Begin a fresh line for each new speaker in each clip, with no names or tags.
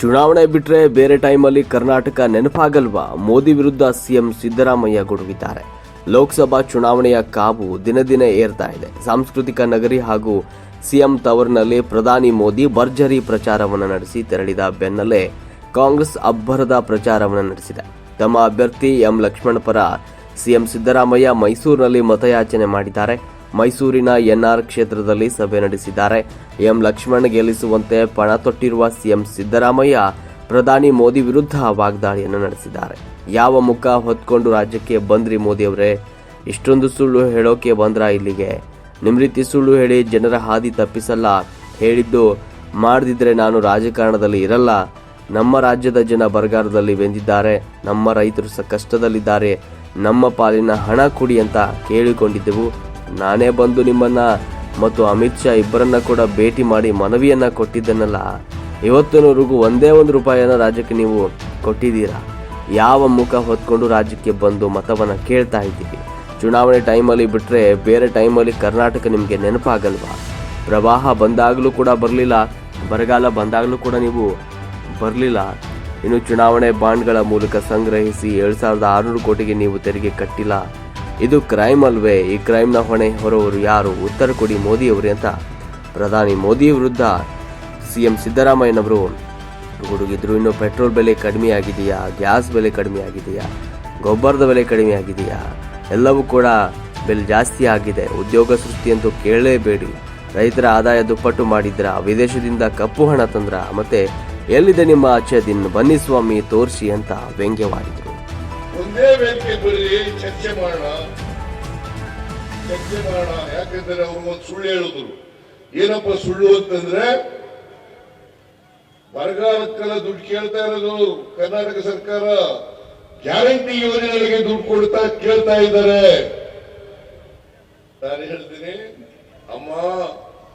ಚುನಾವಣೆ ಬಿಟ್ರೆ ಬೇರೆ ಟೈಮಲ್ಲಿ ಕರ್ನಾಟಕ ನೆನಪಾಗಲ್ವಾ? ಮೋದಿ ವಿರುದ್ಧ ಸಿಎಂ ಸಿದ್ದರಾಮಯ್ಯ ಗುಡುಗಿದ್ದಾರೆ. ಲೋಕಸಭಾ ಚುನಾವಣೆಯ ಕಾವು ದಿನ ದಿನ ಏರ್ತಾ ಇದೆ. ಸಾಂಸ್ಕೃತಿಕ ನಗರಿ ಹಾಗೂ ಸಿಎಂ ತವರ್ನಲ್ಲಿ ಪ್ರಧಾನಿ ಮೋದಿ ಭರ್ಜರಿ ಪ್ರಚಾರವನ್ನು ನಡೆಸಿ ತೆರಳಿದ ಬೆನ್ನಲ್ಲೇ ಕಾಂಗ್ರೆಸ್ ಅಬ್ಬರದ ಪ್ರಚಾರವನ್ನು ನಡೆಸಿದೆ. ತಮ್ಮ ಅಭ್ಯರ್ಥಿ ಎಂ ಲಕ್ಷ್ಮಣ್ ಪರ ಸಿಎಂ ಸಿದ್ದರಾಮಯ್ಯ ಮೈಸೂರಿನಲ್ಲಿ ಮತಯಾಚನೆ ಮಾಡಿದ್ದಾರೆ. ಮೈಸೂರಿನ ಎನ್ಆರ್ ಕ್ಷೇತ್ರದಲ್ಲಿ ಸಭೆ ನಡೆಸಿದ್ದಾರೆ. ಎಂ ಲಕ್ಷ್ಮಣ್ ಗೆಲ್ಲಿಸುವಂತೆ ಪಣ ತೊಟ್ಟಿರುವ ಸಿಎಂ ಸಿದ್ದರಾಮಯ್ಯ ಪ್ರಧಾನಿ ಮೋದಿ ವಿರುದ್ಧ ವಾಗ್ದಾಳಿಯನ್ನು ನಡೆಸಿದ್ದಾರೆ. ಯಾವ ಮುಖ ಹೊತ್ಕೊಂಡು ರಾಜ್ಯಕ್ಕೆ ಬಂದ್ರಿ ಮೋದಿ ಅವರೇ? ಇಷ್ಟೊಂದು ಸುಳ್ಳು ಹೇಳೋಕೆ ಬಂದ್ರ ಇಲ್ಲಿಗೆ? ನಿಮ್ಮ ಸುಳ್ಳು ಹೇಳಿ ಜನರ ಹಾದಿ ತಪ್ಪಿಸಲ್ಲ. ಹೇಳಿದ್ದು ಮಾಡದಿದ್ರೆ ನಾನು ರಾಜಕಾರಣದಲ್ಲಿ ಇರಲ್ಲ. ನಮ್ಮ ರಾಜ್ಯದ ಜನ ಬರಗಾಲದಲ್ಲಿ ಬೆಂದಿದ್ದಾರೆ. ನಮ್ಮ ರೈತರು ಸ ಕಷ್ಟದಲ್ಲಿದ್ದಾರೆ ನಮ್ಮ ಪಾಲಿನ ಹಣ ಕೊಡಿ ಅಂತ ಕೇಳಿಕೊಂಡಿದ್ದೆವು. ನಾನೇ ಬಂದು ನಿಮ್ಮನ್ನ ಮತ್ತು ಅಮಿತ್ ಶಾ ಇಬ್ಬರನ್ನ ಕೂಡ ಭೇಟಿ ಮಾಡಿ ಮನವಿಯನ್ನ ಕೊಟ್ಟಿದ್ದನ್ನಲ್ಲ ಇವತ್ತಿನವರೆಗೂ ಒಂದೇ ಒಂದು ರೂಪಾಯಿಯನ್ನ ರಾಜ್ಯಕ್ಕೆ ನೀವು ಕೊಟ್ಟಿದ್ದೀರಾ? ಯಾವ ಮುಖ ಹೊತ್ಕೊಂಡು ರಾಜ್ಯಕ್ಕೆ ಬಂದು ಮತವನ್ನ ಕೇಳ್ತಾ ಇದ್ದೀವಿ ಚುನಾವಣೆ ಟೈಮಲ್ಲಿ ಬಿಟ್ಟರೆ ಬೇರೆ ಟೈಮಲ್ಲಿ ಕರ್ನಾಟಕ ನಿಮಗೆ ನೆನಪಾಗಲ್ವಾ? ಪ್ರವಾಹ ಬಂದಾಗಲೂ ಕೂಡ ಬರಲಿಲ್ಲ, ಬರಗಾಲ ಬಂದಾಗಲೂ ಕೂಡ ನೀವು ಬರಲಿಲ್ಲ. ಇನ್ನು ಚುನಾವಣೆ ಬಾಂಡ್ಗಳ ಮೂಲಕ ಸಂಗ್ರಹಿಸಿ ಏಳು ಸಾವಿರದ ಆರುನೂರು ಕೋಟಿಗೆ ನೀವು ತೆರಿಗೆ ಕಟ್ಟಿಲ್ಲ. ಇದು ಕ್ರೈಮ್ ಅಲ್ವೇ. ಈ ಕ್ರೈಮ್ನ ಹೊಣೆ ಹೊರವರು ಯಾರು? ಉತ್ತರ ಕೊಡಿ ಮೋದಿಯವರು ಅಂತ ಪ್ರಧಾನಿ ಮೋದಿ ವಿರುದ್ಧ ಸಿ ಎಂ ಸಿದ್ದರಾಮಯ್ಯನವರು ಗುಡುಗಿದ್ರು. ಇನ್ನು ಪೆಟ್ರೋಲ್ ಬೆಲೆ ಕಡಿಮೆ ಆಗಿದೆಯಾ ಗ್ಯಾಸ್ ಬೆಲೆ ಕಡಿಮೆ ಆಗಿದೆಯಾ ಗೊಬ್ಬರದ ಬೆಲೆ ಕಡಿಮೆ ಆಗಿದೆಯಾ ಎಲ್ಲವೂ ಕೂಡ ಬೆಲೆ ಜಾಸ್ತಿ ಆಗಿದೆ. ಉದ್ಯೋಗ ಸೃಷ್ಟಿ ಅಂತೂ ಕೇಳಲೇಬೇಡಿ. ರೈತರ ಆದಾಯ ದುಪ್ಪಟ್ಟು ಮಾಡಿದ್ರ, ವಿದೇಶದಿಂದ ಕಪ್ಪು ಹಣ ತಂದ್ರ, ಮತ್ತೆ ಎಲ್ಲಿದೆ ನಿಮ್ಮ ಆಚೆ? ದಿನ ಬನ್ನಿ ಸ್ವಾಮಿ, ತೋರಿಸಿ ಅಂತ ವ್ಯಂಗ್ಯವಾಡಿದರು.
ಒಂದೇ ವೇದಿಕೆ ಬರಲಿ ಚರ್ಚೆ ಮಾಡೋಣ. ಚರ್ಚೆ ಮಾಡೋಣ. ಯಾಕಂದ್ರೆ ಅವರು ಒಂದು ಸುಳ್ಳು ಹೇಳಿದ್ರು. ಏನಪ್ಪ ಸುಳ್ಳು ಅಂತಂದ್ರೆ ಬರಗಾಲಕ್ಕೆಲ್ಲ ದುಡ್ಡು ಕೇಳ್ತಾ ಇರೋದು ಕರ್ನಾಟಕ ಸರ್ಕಾರ. ಗ್ಯಾರಂಟಿ ಯೋಜನೆಗಳಿಗೆ ದುಡ್ಡು ಕೊಡ್ತಾ ಕೇಳ್ತಾ ಇದ್ದಾರೆ. ನಾನು ಹೇಳ್ತೀನಿ, ಅಮ್ಮ,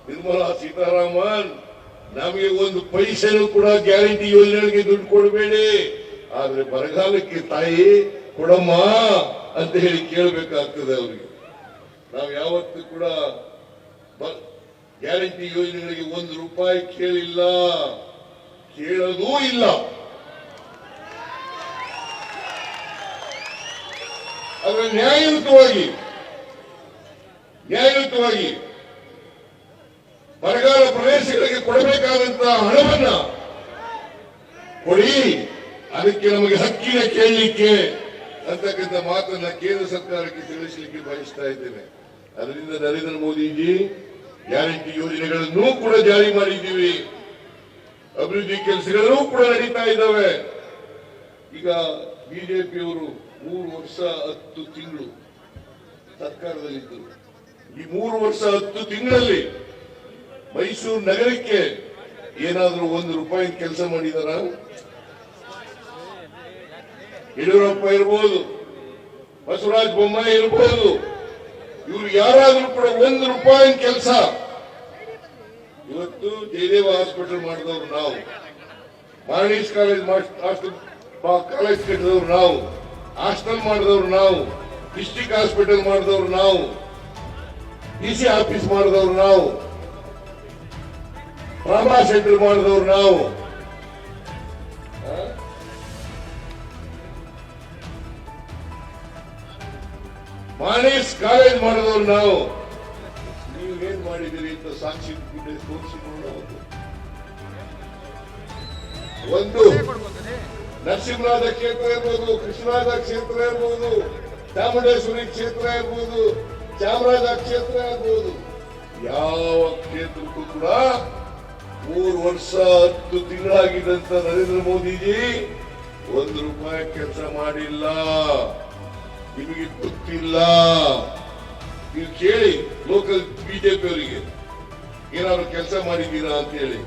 ನಿರ್ಮಲಾ ಸೀತಾರಾಮನ್, ನಮಗೆ ಒಂದು ಪೈಸೆನೂ ಕೂಡ ಗ್ಯಾರಂಟಿ ಯೋಜನೆಗಳಿಗೆ ದುಡ್ಡು ಕೊಡಬೇಡಿ. ಆದ್ರೆ ಬರಗಾಲಕ್ಕೆ ತಾಯಿ ಕೊಡಮ್ಮ ಅಂತ ಹೇಳಿ ಕೇಳಬೇಕಾಗ್ತದೆ ಅವರಿಗೆ. ನಾವು ಯಾವತ್ತೂ ಕೂಡ ಗ್ಯಾರಂಟಿ ಯೋಜನೆಗಳಿಗೆ ಒಂದು ರೂಪಾಯಿ ಕೇಳಿಲ್ಲ. ಕೇಳೋದೂ ಇಲ್ಲ. ಆದ್ರೆ ನ್ಯಾಯಯುತವಾಗಿ ನ್ಯಾಯಯುತವಾಗಿ ಬರಗಾಲ ಪ್ರದೇಶಗಳಿಗೆ ಕೊಡಬೇಕಾದಂತಹ ಹಣವನ್ನ ಕೊಡಿ. ಅದಕ್ಕೆ ನಮಗೆ ಹಕ್ಕಿನ ಕೇಳಲಿಕ್ಕೆ ಅಂತಕ್ಕಂಥ ಮಾತನ್ನ ಕೇಂದ್ರ ಸರ್ಕಾರಕ್ಕೆ ತಿಳಿಸಲಿಕ್ಕೆ ಬಯಸ್ತಾ ಇದ್ದೇನೆ. ಅದರಿಂದ ನರೇಂದ್ರ ಮೋದಿಜಿ ಗ್ಯಾರಂಟಿ ಯೋಜನೆಗಳನ್ನು ಕೂಡ ಜಾರಿ ಮಾಡಿದ್ದೀವಿ. ಅಭಿವೃದ್ಧಿ ಕೆಲಸಗಳನ್ನೂ ಕೂಡ ನಡೀತಾ ಇದ್ದಾವೆ. ಈಗ ಬಿಜೆಪಿಯವರು ಮೂರು ವರ್ಷ ಹತ್ತು ತಿಂಗಳು ಸರ್ಕಾರದಲ್ಲಿದ್ದರು. ಈ ಮೂರು ವರ್ಷ ಹತ್ತು ತಿಂಗಳಲ್ಲಿ ಮೈಸೂರು ನಗರಕ್ಕೆ ಏನಾದರೂ ಒಂದು ರೂಪಾಯಿ ಕೆಲಸ ಮಾಡಿದಾರ? ಯಡಿಯೂರಪ್ಪ ಇರ್ಬೋದು, ಬಸವರಾಜ ಬೊಮ್ಮಾಯಿ ಇರ್ಬೋದು, ಇವ್ರು ಯಾರಾದ್ರೂ ಕೂಡ ಒಂದು ರೂಪಾಯಿ ಕೆಲಸ. ಇವತ್ತು ಜಯದೇವ ಹಾಸ್ಪಿಟಲ್ ಮಾಡಿದವರು ನಾವು. ಮಾರಣೇಶ್ ಕಾಲೇಜ್ ಕಾಲೇಜ್ ಕಟ್ಟಿದವ್ರು ನಾವು. ಹಾಸ್ಟೆಲ್ ಮಾಡಿದವರು ನಾವು. ಡಿಸ್ಟಿಕ್ ಹಾಸ್ಪಿಟಲ್ ಮಾಡಿದವರು ನಾವು. ಡಿ ಸಿ ಆಫೀಸ್ ಮಾಡಿದವರು ನಾವು. ಟ್ರಾಮಾ ಸೆಂಟರ್ ಮಾಡಿದವರು ನಾವು. ಆ? ಮಾಣೇಶ್ ಕಾಲೇಜ್ ಮಾಡಿದವರು ನಾವು. ನೀವು ಏನ್ ಮಾಡಿದಿರಿ ಅಂತ ಸಾಕ್ಷಿ ತೋರಿಸಿ ನೋಡೋದು ಒಂದು. ನರಸಿಂಹರಾಜ ಕ್ಷೇತ್ರ ಇರ್ಬೋದು, ಕೃಷ್ಣರಾಜ ಕ್ಷೇತ್ರ ಇರ್ಬೋದು, ಚಾಮುಂಡೇಶ್ವರಿ ಕ್ಷೇತ್ರ ಇರ್ಬೋದು, ಚಾಮರಾಜ ಕ್ಷೇತ್ರ ಇರ್ಬೋದು. ಯಾವ ಕ್ಷೇತ್ರಕ್ಕೂ ಕೂಡ ಮೂರು ವರ್ಷ ಹತ್ತು ತಿಂಗಳಾಗಿದ್ದಂತ ನರೇಂದ್ರ ಮೋದಿಜಿ. ಒಂದು ರೂಪಾಯಿ ಕೆಲಸ ಮಾಡಿಲ್ಲ. ನಿಮಗೆ ಗೊತ್ತಿಲ್ಲ. ನೀವು ಕೇಳಿ ಲೋಕಲ್ ಬಿಜೆಪಿ ಅವರಿಗೆ. ಏನಾದ್ರು ಕೆಲಸ ಮಾಡಿದ್ದೀರಾ ಅಂತ ಹೇಳಿ.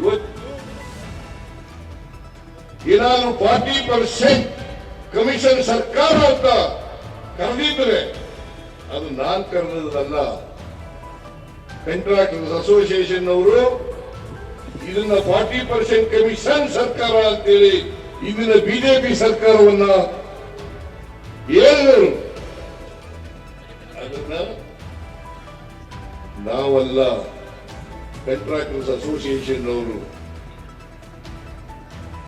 ಇವತ್ತು ಏನಾದ್ರು ಫಾರ್ಟಿ ಪರ್ಸೆಂಟ್ ಕಮಿಷನ್ ಸರ್ಕಾರ ಅಂತ ಕರೆದಿದ್ರೆ, ಅದು ನಾನ್ ಕರೆದಲ್ಲ ಕಾಂಟ್ರಾಕ್ಟರ್ಸ್ ಅಸೋಸಿಯೇಷನ್ ಅವರು ಇದನ್ನ ಫಾರ್ಟಿ ಪರ್ಸೆಂಟ್ ಕಮಿಷನ್ ಸರ್ಕಾರ ಅಂತೇಳಿ ಇದನ್ನ ಬಿಜೆಪಿ ಸರ್ಕಾರವನ್ನ ಹೇಳಿದರು ಅದನ್ನ ನಾವಲ್ಲ ಕಾಂಟ್ರಾಕ್ಟರ್ಸ್ ಅಸೋಸಿಯೇಷನ್ ಅವರು